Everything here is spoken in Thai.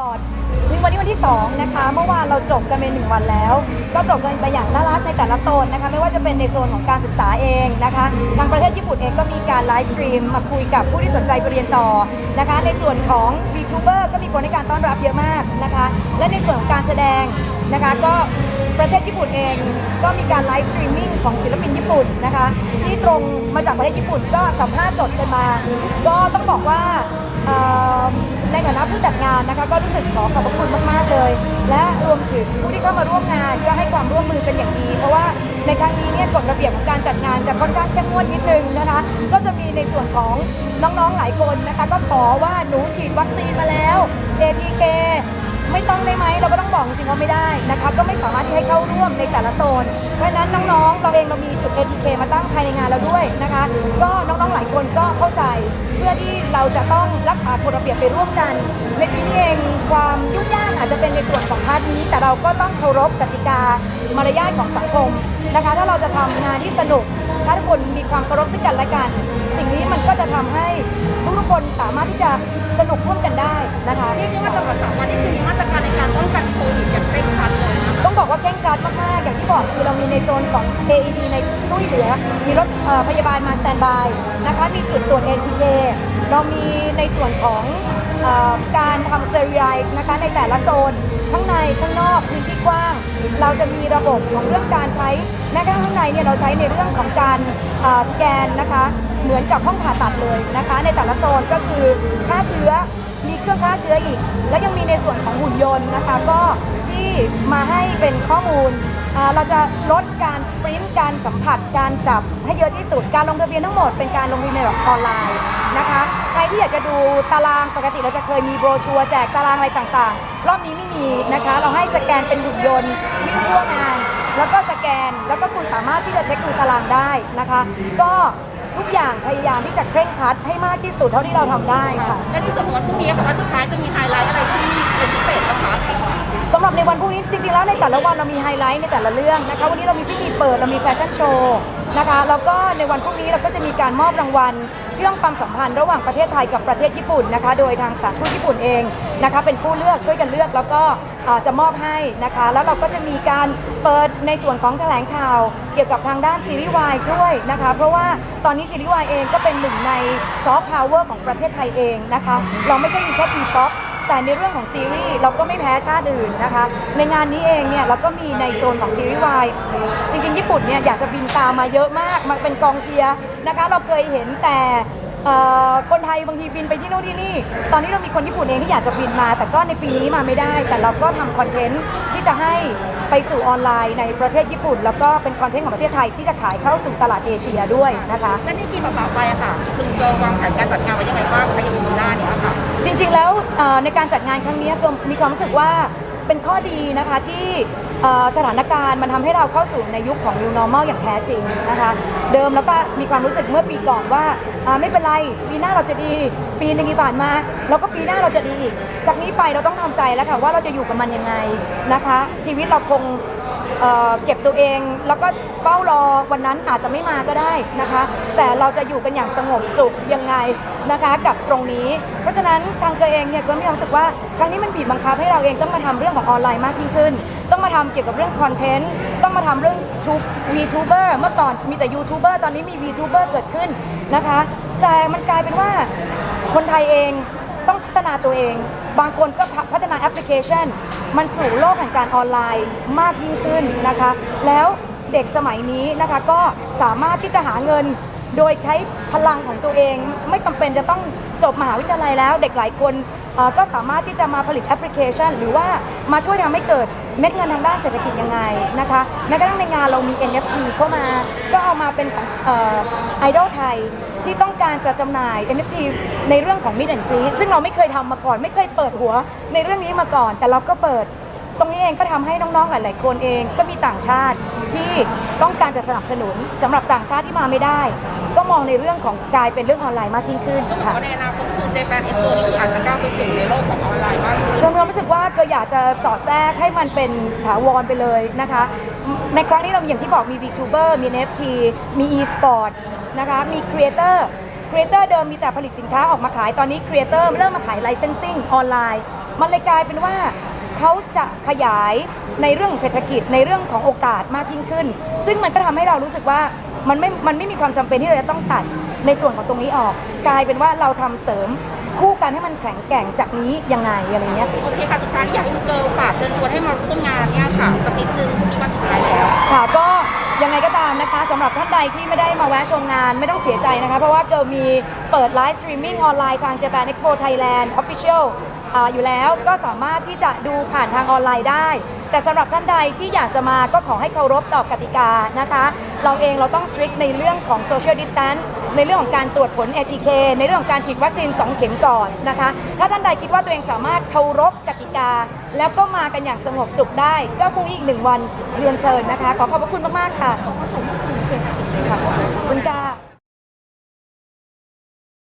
ลอดวันนี้วันที่ 2 นะคะ เมื่อวานเราจบกันไปหนึ่งวันแล้ว ก็จบกันไปอย่างน่ารักในแต่ละโซนนะคะ ไม่ว่าจะเป็นในโซนของการศึกษาเองนะคะ ทางประเทศญี่ปุ่นเองก็มีการไลฟ์สตรีมมาคุยกับผู้ที่สนใจไปเรียนต่อนะคะ ในส่วนของ VTuber ก็มีคนให้การต้อนรับเยอะมากนะคะ และในส่วนของการแสดงนะคะก็ประเทศญี่ปุ่นเองก็มีการไลฟ์สตรีมมิ่งของศิลปินญี่ปุ่นนะคะที่ตรงมาจากประเทศญี่ปุ่นก็สัมภาษณ์สดกันมา ก็ต้องบอกว่า ในฐานะผู้จัดงานนะคะก็รู้สึกขอขอบพระคุณมากๆเลย และรวมถึงผู้ที่เข้ามาร่วมงานก็ให้ความร่วมมือเป็นอย่างดี เพราะว่าในครั้งนี้เนี่ยกฎระเบียบของการจัดงานจะค่อนข้างเข้มงวดนิดนึงนะคะ ก็จะมีในส่วนของน้องๆหลายคนนะคะ ก็ขอว่าหนูฉีดวัคซีนมาแล้ว ATK ไม่ต้องได้ไหมเราก็ต้องบอกจริงว่าไม่ได้นะคะก็ไม่สามารถที่ให้เข้าร่วมในแต่ละโซน เพราะฉะนั้นน้องๆเราเองเรามีจุด ATK มาตั้งภายในงานแล้วด้วยนะคะ ก็น้องๆหลายคนก็เข้าใจ เพื่อที่เราจะต้องรักษากฎระเบียบไปร่วมกัน ในปีนี้เองความยุ่งยากอาจจะเป็นในส่วนของพาร์ทนี้ แต่เราก็ต้องเคารพกติกามารยาทของสังคมนะคะ ถ้าเราจะทำงานที่สนุกถ้าทุกคนมีความเคารพซึ่งกันและกัน สิ่งนี้มันก็จะทำให้ ทุกๆคนสามารถที่จะสนุกร่วมกันได้นะคะเรียกได้ว่าตลอดสามวันนี้คือมีมาตรการในการป้องกันโควิดอย่างเคร่งครัดเลยนะคะต้องบอกว่าเคร่งครัดมากๆอย่างที่บอกคือเรามีในโซนของ AED ในช่วยเหลือ มีรถเอ่อพยาบาลมาสแตนบายนะคะมีจุดตรวจ ATK เรามีในส่วนของเออ การทำเซอร์ i ไ e นะคะในแต่ละโซน ข้างในข้างนอกพื้นที่กว้าง เราจะมีระบบของเรื่องการใช้แม้กระทั่งข้างในเนี่ยเราใช้ในเรื่องของการสแกนนะคะเหมือนกับห้องผ่าตัดเลยนะคะ ในแต่ละโซนก็คือฆ่าเชื้อมีเครื่องฆ่าเชื้ออีก และยังมีในส่วนของหุ่นยนต์นะคะก็ที่มาให้เป็นข้อมูล เราจะลดการปริ้นการสัมผัสการจับให้เยอะที่สุดการลงทะเบียนทั้งหมดเป็นการลงทะเบียนแบบออนไลน์นะคะใครที่อยากจะดูตารางปกติเราจะเคยมีโบรชัวร์แจกตารางอะไรต่างๆ รอบนี้ไม่มีนะคะ เราให้สแกนเป็นหุ่นยนต์วิ่งทั่วงาน แล้วก็สแกนแล้วก็คุณสามารถที่จะเช็คดูตารางได้นะคะ ก็ทุกอย่างพยายามที่จะเคร่งครัดให้มากที่สุดเท่าที่เราทำได้ค่ะและในส่วนของวันพรุ่งนี้ค่ะวันสุดท้ายจะมีไฮไลท์อะไรที่เป็นพิเศษบ้างคะ สำหรับในวันพรุ่งนี้จริงๆแล้วในแต่ละวันเรามีไฮไลท์ในแต่ละเรื่องนะคะวันนี้เรามีพิธีเปิดเรามีแฟชั่นโชว์นะคะแล้วก็ในวันพรุ่งนี้เราก็จะมีการมอบรางวัล เชื่อมความสัมพันธ์ระหว่างประเทศไทยกับประเทศญี่ปุ่นนะคะ โดยทางสถารทูตญี่ปุ่นเองนะคะ เป็นผู้เลือกช่วยกันเลือกแล้วก็จะมอบให้นะคะ แล้วเราก็จะมีการเปิดในส่วนของแถลงข่าวเกี่ยวกับทางด้านซีรีส์วายด้วยนะคะ เพราะว่าตอนนี้ซีรีส์วายเองก็เป็นหนึ่งในซอฟต์พาวเวอร์ของประเทศไทยเองนะคะ เราไม่ใช่มีแค่ทีป๊อป แต่ในเรื่องของซีรีส์เราก็ไม่แพ้ชาติอื่นนะคะ ในงานนี้เองเนี่ยเราก็มีในโซนของซีรีส์วายจริงๆ ญี่ปุ่นเนี่ยอยากจะบินตามมาเยอะมากมาเป็นกองเชียร์นะคะ เราเคยเห็นแต่ เอ่อคนไทยบางทีบินไปที่โน่นที่นี่ ตอนนี้เรามีคนญี่ปุ่นเองที่อยากจะบินมา แต่ก็ในปีนี้มาไม่ได้ แต่เราก็ทำคอนเทนต์ที่จะให้ไปสู่ออนไลน์ในประเทศญี่ปุ่น แล้วก็เป็นคอนเทนต์ของประเทศไทยที่จะขายเข้าสู่ตลาดเอเชียด้วยนะคะ และในปีต่อๆไปอะค่ะ คุณเกลวางแผนการจัดงานไว้ยังไงบ้างคะอย่างปีหน้าเนี่ยค่ะ จริงๆ แล้วเอ่อในการจัดงานครั้งนี้ก็มีความรู้สึกว่า เป็นข้อดีนะคะที่สถานการณ์มันทำให้เราเข้าสู่ในยุคของ new normal อย่างแท้จริงนะคะ เดิมแล้วก็มีความรู้สึกเมื่อปีก่อนว่าไม่เป็นไรปีหน้าเราจะดี ปีหนึงที่ผ่านมา แล้วก็ปีหน้าเราจะดีอีกจากนี้ไปเราต้องทำใจแล้วค่ะว่าเราจะอยู่กับมันยังไงนะคะ ชีวิตเราคง เอ่อเก็บตัวเองแล้วก็เฝ้ารอวันนั้นอาจจะไม่มาก็ได้นะคะ แต่เราจะอยู่กันอย่างสงบสุขยังไงนะคะ กับตรงนี้ เพราะฉะนั้นทางเกอเองเนี่ยก็มีความรู้สึกว่าครั้งนี้มันบีบบังคับให้เราเองต้องมาทำเรื่องของออนไลน์มากยิ่งขึ้น ต้องมาทำเกี่ยวกับเรื่องคอนเทนต์ต้องมาทำเรื่องทูวีทูเบอร์เมื่อก่อนมีแต่ยูทูบเบอร์ตอนนี้มีวีทูเบอร์เกิดขึ้นนะคะ แต่มันกลายเป็นว่า คนไทยเองต้องพัฒนาตัวเอง บางคนก็พัฒนาแอปพลิเคชัน มันสู่โลกแห่งการออนไลน์มากยิ่งขึ้นนะคะ แล้วเด็กสมัยนี้นะคะก็สามารถที่จะหาเงินโดยใช้พลังของตัวเอง ไม่จำเป็นจะต้องจบมหาวิทยาลัยแล้ว เด็กหลายคนก็สามารถที่จะมาผลิตแอปพลิเคชัน หรือว่ามาช่วยทำให้เกิดเม็ดเงินทางด้านเศรษฐกิจยังไงนะคะแม้กระทั่งในงานเรามี NFT เข้ามา ก็เอามาเป็นของไอดอลไทย ที่ต้องการจะจำหน่าย NFT ในเรื่องของ Meet and Greet ซึ่งเราไม่เคยทำมาก่อน ไม่เคยเปิดหัวในเรื่องนี้มาก่อน แต่เราก็เปิด ตรงนี้เองก็ทำให้น้องๆหลาย ๆ คนเองก็มีต่างชาติที่ต้องการจะสนับสนุนสำหรับต่างชาติที่มาไม่ได้ ก็มองในเรื่องของกลายเป็นเรื่องออนไลน์มากยิ่งขึ้นก็เหมือนค่ะ ว่าในอนาคตคือเจแปนเอสโนี่คืออาจจะก้าวไปสู่ในโลกของออนไลน์มากขึ้นเรามีความรู้สึกว่าก็อยากจะสอดแทรกให้มันเป็นถาวรไปเลยนะคะ ในครั้งนี้เราอย่างที่บอกมี VTuber มี NFT มี e-sport นะคะ มี Creator Creator เดิมมีแต่ผลิตสินค้าออกมาขาย ตอนนี้ Creator เริ่มมาขาย Licensing ออนไลน์ มันเลยกลายเป็นว่าเขาจะขยายในเรื่องเศรษฐกิจในเรื่องของโอกาสมากยิ่งขึ้น ซึ่งมันก็ทำให้เรารู้สึกว่ามันไม่ มันไม่มีความจำเป็นที่เราจะต้องตัดในส่วนของตรงนี้ออก กลายเป็นว่าเราทำเสริม คู่กันให้มันแข็งแกร่งจากนี้ยังไงอะไรเงี้ยโอเคค่ะสุดท้ายที่อยากให้คุณเกิร์ลฝากเชิญชวนให้มาร่วมงานเนี่ยค่ะสักนิดนึงพรุ่งนี้วันสุดท้ายแล้ว ค่ะก็ยังไงก็ตามนะคะสำหรับท่านใดที่ไม่ได้มาแวะชมงานไม่ต้องเสียใจนะคะ เพราะว่าเกิร์ลมีเปิดไลฟ์สตรีมมิ่งออนไลน์ทาง Japan Expo Thailand Official อ่าอยู่แล้วก็สามารถที่จะดูผ่านทางออนไลน์ได้ แต่สำหรับท่านใดที่อยากจะมาก็ขอให้เคารพต่อกติกานะคะ เราเองเราต้อง strict ในเรื่องของ social distance ในเรื่องของการตรวจผล ATK ในเรื่องของการฉีดวัคซีน 2 เข็มก่อนนะคะ ถ้าท่านใดคิดว่าตัวเองสามารถเคารพกติกา แล้วก็มากันอย่างสงบสุขได้ ก็พรุ่งนี้อีกหนึ่งวันเรียนเชิญนะคะ ขอขอบพระคุณมาก ๆ ค่ะขอบคุณค่ะ